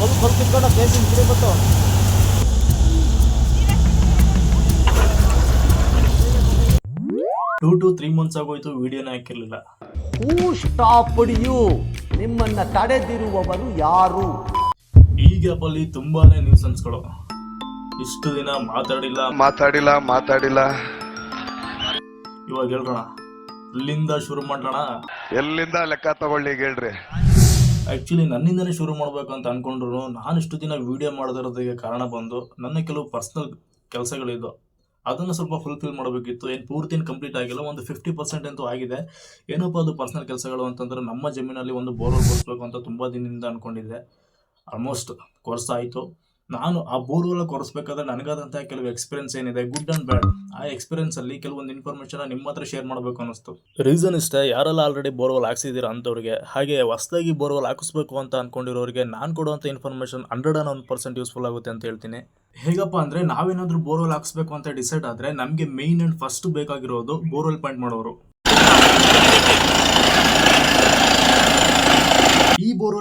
ಕಿತ್ಕೊಂಡು ಕಿಡಿ ಗೊತ್ತು ಟೂ ಟು ತ್ರೀ ಮಂತ್ಸ್ ಆಗೋಯ್ತು ವಿಡಿಯೋನ ಹಾಕಿರಲಿಲ್ಲ. ಹೂ ಸ್ಟಾಪ್ ಯು ನಿಮ್ಮನ್ನ ತಡೆದಿರುವವರು ಯಾರು? ಈ ಗ್ಯಾಪಲ್ಲಿ ತುಂಬಾನೇ ನ್ಯೂಸನ್ಸ್ಗಳು ಇಷ್ಟು ದಿನ ಮಾತಾಡಿಲ್ಲ. ಮಾತಾಡಿಲ್ಲ ಮಾತಾಡಿಲ್ಲ. ಇವಾಗ ಹೇಳ್ರಣ. ಇಲ್ಲಿಂದ ಶುರು ಮಾಡೋಣ ಎಲ್ಲಿಂದ ಲೆಕ್ಕ ತಗೊಳ್ಳಿ ಹೇಳ್ರಿ. ಆ್ಯಕ್ಚುಲಿ ನನ್ನಿಂದನೇ ಶುರು ಮಾಡಬೇಕು ಅಂತ ಅನ್ಕೊಂಡ್ರು. ನಾನು ಇಷ್ಟು ದಿನ ವೀಡಿಯೋ ಮಾಡೋದಿರೋದಕ್ಕೆ ಕಾರಣ ಬಂದು ನನ್ನ ಕೆಲವು ಪರ್ಸ್ನಲ್ ಕೆಲಸಗಳಿದ್ದು, ಅದನ್ನು ಸ್ವಲ್ಪ ಫುಲ್ಫಿಲ್ ಮಾಡಬೇಕಿತ್ತು. ಏನು ಪೂರ್ತಿನ ಕಂಪ್ಲೀಟ್ ಆಗಿಲ್ಲ, ಒಂದು ಫಿಫ್ಟಿ ಪರ್ಸೆಂಟ್ ಅಂತೂ ಆಗಿದೆ. ಏನಪ್ಪ ಅದು ಪರ್ಸ್ನಲ್ ಕೆಲಸಗಳು ಅಂತಂದ್ರೆ ನಮ್ಮ ಜಮೀನಲ್ಲಿ ಒಂದು ಬೋರ್ವೆಲ್ ಕೊಡಿಸ್ಬೇಕು ಅಂತ ತುಂಬ ದಿನದಿಂದ ಅನ್ಕೊಂಡಿದ್ದೆ. ಆಲ್ಮೋಸ್ಟ್ ಕೋರ್ಸ್ ಆಯಿತು. ನಾನು ಆ ಬೋರ್ವೆಲ್ ಕೊರೆಸ್ಬೇಕಾದ್ರೆ ನನಗಾದಂತಹ ಕೆಲವು ಎಕ್ಸ್ಪೀರಿಯನ್ಸ್ ಏನಿದೆ? ಗುಡ್ ಅಂಡ್ ಬ್ಯಾಡ್ ಆ ಎಕ್ಸ್ಪೀರಿಯನ್ಸ್ ಅಲ್ಲಿ ಕೆಲವೊಂದು ಇನ್ಫಾರ್ಮೇಷನ್ ನಿಮ್ಮ ಹತ್ರ ಶೇರ್ ಮಾಡಬೇಕು ಅನ್ನಿಸ್ತು. ರೀಸನ್ ಇಷ್ಟೇ. ಯಾರೆಲ್ಲ ಆಲ್ರೆಡಿ ಬೋರ್ವೆಲ್ ಹಾಕ್ಸಿದ್ದೀರಾ ಅಂತವ್ರಿಗೆ ಹಾಗೆ ಹೊಸದಾಗಿ ಬೋರ್ವೆಲ್ ಹಾಕಿಸ್ಬೇಕು ಅಂತ ಅನ್ಕೊಂಡಿರೋರಿಗೆ ನಾನು ಕೊಡುವಂಥ information hundred and one percent useful ಆಗುತ್ತೆ ಅಂತ ಹೇಳ್ತೀನಿ. ಹೇಗಪ್ಪ ಅಂದರೆ ನಾವೇನಾದರೂ ಬೋರ್ವೆಲ್ ಹಾಕಿಸ್ಬೇಕು ಅಂತ ಡಿಸೈಡ್ ಆದರೆ ನಮಗೆ ಮೇಯ್ನ್ ಆ್ಯಂಡ್ ಫಸ್ಟ್ ಬೇಕಾಗಿರೋದು ಬೋರ್ವೆಲ್ ಪಾಯಿಂಟ್ ಮಾಡೋರು.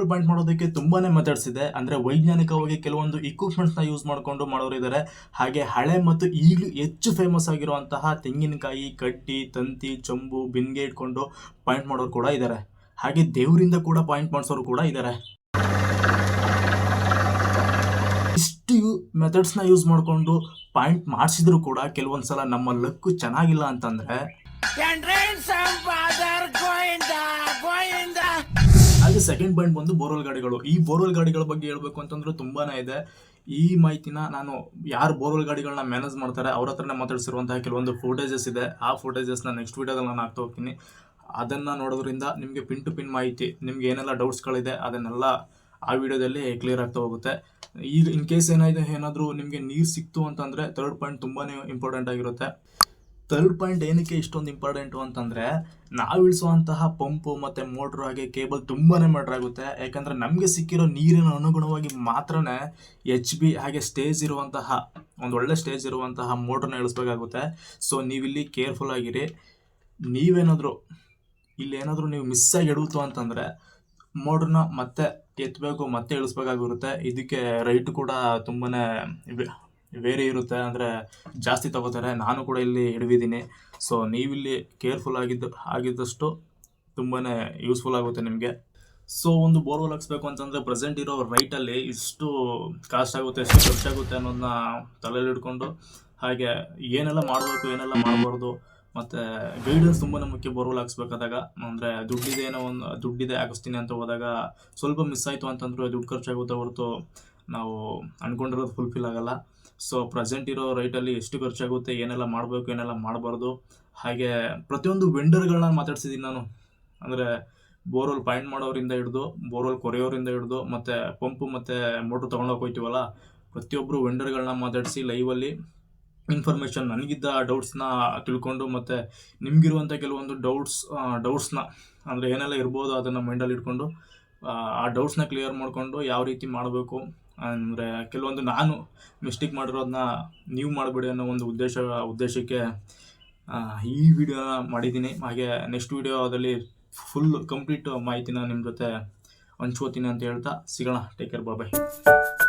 ಪಾಯಿಂಟ್ ಮಾಡೋದಕ್ಕೆ ತುಂಬಾನೇ ಮೆಥಡ್ಸ್ ಇದೆ. ಅಂದ್ರೆ ವೈಜ್ಞಾನಿಕವಾಗಿ ಕೆಲವೊಂದು ಇಕ್ವಿಪ್ಮೆಂಟ್ಸ್ನ ಯೂಸ್ ಮಾಡಿಕೊಂಡು ಮಾಡೋರು ಇದ್ದಾರೆ ಹಾಗೆ ಹಳೆ ಮತ್ತು ಈಗಲೂ ಹೆಚ್ಚು ಫೇಮಸ್ ಆಗಿರುವಂತಹ ತೆಂಗಿನಕಾಯಿ, ಕಟ್ಟಿ, ತಂತಿ, ಚಂಬು, ಬಿನ್ಗೆ ಇಟ್ಕೊಂಡು ಪಾಯಿಂಟ್ ಮಾಡೋರು ಕೂಡ ಇದ್ದಾರೆ ಹಾಗೆ ದೇವರಿಂದ ಕೂಡ ಪಾಯಿಂಟ್ ಮಾಡಿಸೋರು ಕೂಡ ಇದ್ದಾರೆ ಇಷ್ಟು ಮೆಥಡ್ಸ್ನ ಯೂಸ್ ಮಾಡಿಕೊಂಡು ಪಾಯಿಂಟ್ ಮಾಡಿಸಿದ್ರು ಕೂಡ ಕೆಲವೊಂದ್ಸಲ ನಮ್ಮ ಲಕ್ಕು ಚೆನ್ನಾಗಿಲ್ಲ ಅಂತಂದ್ರೆ ಸೆಕೆಂಡ್ ಪಾಯಿಂಟ್ ಬಂದು ಬೋರ್ವೆಲ್ ಗಾಡಿಗಳು. ಈ ಬೋರ್ವೆಲ್ ಗಾಡಿಗಳ ಬಗ್ಗೆ ಹೇಳ್ಬೇಕು ಅಂತಂದ್ರೆ ತುಂಬಾನೇ ಇದೆ. ಈ ಮಾಹಿತಿನ ನಾನು ಯಾರು ಬೋರ್ವೆಲ್ ಗಾಡಿಗಳನ್ನ ಮ್ಯಾನೇಜ್ ಮಾಡ್ತಾರೆ ಅವ್ರ ಹತ್ರನೇ ಮಾತಾಡಿಸಿರುವಂತಹ ಕೆಲವೊಂದು ಫೋಟೇಜಸ್ ಇದೆ. ಆ ಫೋಟೇಜಸ್ನ ನೆಕ್ಸ್ಟ್ ವೀಡಿಯೋದಲ್ಲಿ ನಾನು ಹಾಕ್ತಾ ಹೋಗ್ತೀನಿ. ಅದನ್ನ ನೋಡೋದ್ರಿಂದ ನಿಮಗೆ ಪಿನ್ ಟು ಪಿನ್ ಮಾಹಿತಿ, ನಿಮ್ಗೆ ಏನೆಲ್ಲ ಡೌಟ್ಸ್ಗಳಿದೆ ಅದನ್ನೆಲ್ಲ ಆ ವಿಡಿಯೋದಲ್ಲಿ ಕ್ಲಿಯರ್ ಆಗ್ತಾ ಹೋಗುತ್ತೆ. ಈಗ ಇನ್ ಕೇಸ್ ಏನಾಯಿತು ಏನಾದರೂ ನಿಮಗೆ ನೀರು ಸಿಕ್ತು ಅಂತಂದರೆ ಥರ್ಡ್ ಪಾಯಿಂಟ್ ತುಂಬಾನೇ ಇಂಪಾರ್ಟೆಂಟ್ ಆಗಿರುತ್ತೆ. ಥರ್ಡ್ ಪಾಯಿಂಟ್ ಏನಕ್ಕೆ ಇಷ್ಟೊಂದು ಇಂಪಾರ್ಟೆಂಟು ಅಂತಂದರೆ ನಾವು ಇಳಿಸುವಂತಹ ಪಂಪು ಮತ್ತು ಮೋಟ್ರು ಹಾಗೆ ಕೇಬಲ್ ತುಂಬಾ ಮ್ಯಾಟ್ರ್ ಆಗುತ್ತೆ. ಯಾಕಂದರೆ ನಮಗೆ ಸಿಕ್ಕಿರೋ ನೀರಿನ ಅನುಗುಣವಾಗಿ ಮಾತ್ರನೇ ಎಚ್ ಬಿ ಹಾಗೆ ಸ್ಟೇಜ್ ಇರುವಂತಹ, ಒಂದು ಒಳ್ಳೆ ಸ್ಟೇಜ್ ಇರುವಂತಹ ಮೋಟ್ರನ್ನ ಇಳಿಸ್ಬೇಕಾಗುತ್ತೆ. ಸೊ ನೀವಿಲ್ಲಿ ಕೇರ್ಫುಲ್ ಆಗಿರಿ. ನೀವೇನಾದರೂ, ಇಲ್ಲಿ ಏನಾದರೂ ನೀವು ಮಿಸ್ ಆಗಿ ಎಡುತ್ತು ಅಂತಂದರೆ ಮೋಟ್ರನ್ನ ಮತ್ತೆ ಎತ್ತಬೇಕು ಮತ್ತೆ ಇಳಿಸ್ಬೇಕಾಗಿರುತ್ತೆ. ಇದಕ್ಕೆ ರೈಟ್ ಕೂಡ ತುಂಬಾ ವೇರಿ ಇರುತ್ತೆ ಅಂದರೆ ಜಾಸ್ತಿ ತಗೋತಾರೆ. ನಾನು ಕೂಡ ಇಲ್ಲಿ ಹಿಡಿದಿದ್ದೀನಿ. ಸೊ ನೀವಿಲ್ಲಿ ಕೇರ್ಫುಲ್ ಆಗಿದ್ದು, ಆಗಿದ್ದಷ್ಟು ತುಂಬಾ ಯೂಸ್ಫುಲ್ ಆಗುತ್ತೆ ನಿಮಗೆ. ಸೊ ಒಂದು ಬೋರ್ವೆಲ್ ಹಾಕ್ಸ್ಬೇಕು ಅಂತಂದರೆ ಪ್ರೆಸೆಂಟ್ ಇರೋ ರೈಟಲ್ಲಿ ಇಷ್ಟು ಕಾಸ್ಟ್ ಆಗುತ್ತೆ, ಎಷ್ಟು ಖರ್ಚಾಗುತ್ತೆ ಅನ್ನೋದನ್ನ ತಲೆಯಲ್ಲಿ ಇಟ್ಕೊಂಡು ಹಾಗೆ ಏನೆಲ್ಲ ಮಾಡಬೇಕು, ಏನೆಲ್ಲ ಮಾಡಬಾರ್ದು ಮತ್ತು ಗೈಡೆನ್ಸ್ ತುಂಬಾ ಮುಖ್ಯ ಬೋರ್ವೆಲ್ ಹಾಕ್ಸ್ಬೇಕಾದಾಗ ಅಂದರೆ ದುಡ್ಡಿದೆ ಏನೋ ಒಂದು, ದುಡ್ಡಿದೆ ಹಾಕಿಸ್ತೀನಿ ಅಂತ ಹೋದಾಗ ಸ್ವಲ್ಪ ಮಿಸ್ ಆಯಿತು ಅಂತಂದ್ರೆ ದುಡ್ಡು ಖರ್ಚಾಗುತ್ತೆ ಹೊರತು ನಾವು ಅಂದ್ಕೊಂಡಿರೋದು ಫುಲ್ಫಿಲ್ ಆಗಲ್ಲ. ಸೊ ಪ್ರೆಸೆಂಟ್ ಇರೋ ರೈಟಲ್ಲಿ ಎಷ್ಟು ಖರ್ಚಾಗುತ್ತೆ, ಏನೆಲ್ಲ ಮಾಡಬೇಕು, ಏನೆಲ್ಲ ಮಾಡಬಾರ್ದು, ಹಾಗೆ ಪ್ರತಿಯೊಂದು ವೆಂಡರ್ಗಳನ್ನ ಮಾತಾಡ್ಸಿದ್ದೀನಿ ನಾನು. ಅಂದರೆ ಬೋರ್ವೆಲ್ ಪಾಯಿಂಟ್ ಮಾಡೋರಿಂದ ಹಿಡಿದು ಬೋರ್ವೆಲ್ ಕೊರೆಯೋರಿಂದ ಹಿಡಿದು, ಮತ್ತು ಪಂಪು ಮತ್ತು ಮೋಟ್ರ್ ತೊಗೊಂಡೋಗಿ ಹೋಗ್ತೀವಲ್ಲ ಪ್ರತಿಯೊಬ್ಬರು ವೆಂಡರ್ಗಳನ್ನ ಮಾತಾಡಿಸಿ ಲೈವಲ್ಲಿ ಇನ್ಫಾರ್ಮೇಷನ್ ನನಗಿದ್ದ ಡೌಟ್ಸ್ನ ತಿಳ್ಕೊಂಡು, ಮತ್ತು ನಿಮಗಿರುವಂಥ ಕೆಲವೊಂದು ಡೌಟ್ಸ್ ಡೌಟ್ಸ್ನ ಅಂದರೆ ಏನೆಲ್ಲ ಇರ್ಬೋದು ಅದನ್ನು ಮೈಂಡಲ್ಲಿ ಇಟ್ಕೊಂಡು ಆ, ಡೌಟ್ಸ್ನ ಕ್ಲಿಯರ್ ಮಾಡಿಕೊಂಡು ಯಾವ ರೀತಿ ಮಾಡಬೇಕು ಅಂದರೆ ಕೆಲವೊಂದು ನಾನು ಮಿಸ್ಟೇಕ್ ಮಾಡಿರೋದನ್ನ ನೀವು ಮಾಡಬೇಡಿ ಅನ್ನೋ ಒಂದು ಉದ್ದೇಶ ಉದ್ದೇಶಕ್ಕೆ ಈ ವಿಡಿಯೋನ ಮಾಡಿದ್ದೀನಿ. ಹಾಗೆ ನೆಕ್ಸ್ಟ್ ವಿಡಿಯೋದಲ್ಲಿ ಫುಲ್ ಕಂಪ್ಲೀಟ್ ಮಾಹಿತಿನ ನಿಮ್ಮ ಜೊತೆ ಹಂಚ್ಕೋತೀನಿ ಅಂತ ಹೇಳ್ತಾ ಸಿಗೋಣ. Take care bye